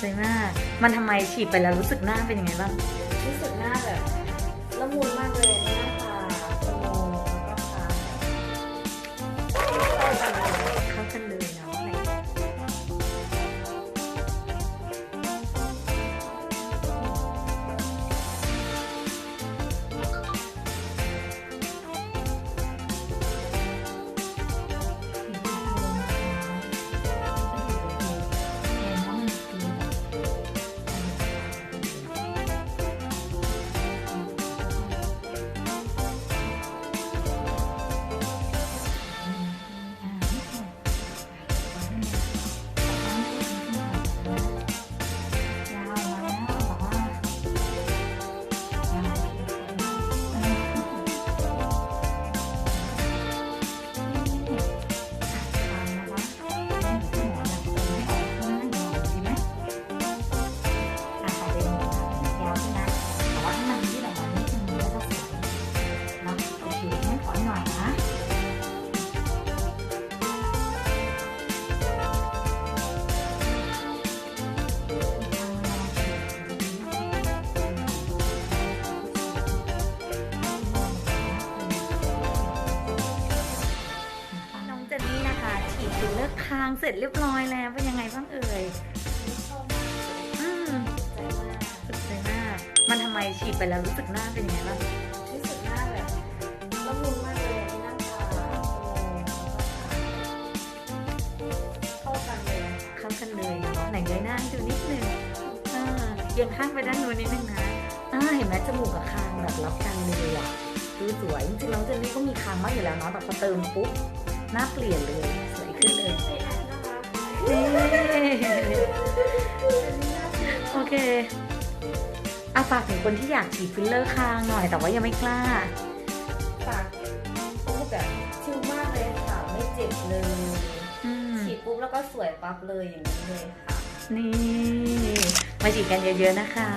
สวยมาก มันทำไมฉีดไปแล้วรู้สึกหน้าเป็นยังไงบ้าง รู้สึกหน้าแบบ นะคะฉีดฟิลเลอร์คางเสร็จเรียบร้อยแล้วเป็นยังไงบ้างเอ่ยอืมสุดใจมากมันทำไมฉีดไปแล้วรู้สึกหน้าเป็นยังไงบ้างรู้สึกหน้าแบบละมุนมากเลยหน้าตาจมูกแล้วก็ตาเข้ากันเลยเข้ากันเลยเนาะไหนเงยหน้าให้ดูนิดนึงอ่าเอียงข้างไปด้านนู้นนิดนึงนะอ่าเห็นไหมจมูกกับคางแบบรับกันเลยอะดูสวยจริงๆน้องเจนนี่ก็มีคางมากอยู่แล้วเนาะแต่พอเติมปุ๊บหน้าเปลี่ยนเลยสวย ขึ้นเลยใช่แอปนะคะเย้เป็นหน้าจริงโอเคอาฝากถึงคนที่อยากฉีดฟิลเลอร์คางหน่อย แต่ว่ายังไม่กล้า ปากปุ๊บแบบชิลมากเลยค่ะ ไม่เจ็บเลย อืมฉีดปุ๊บแล้วก็สวยปั๊บเลยอย่างนี้เลยค่ะ นี่ มาฉีดกันเยอะๆนะคะ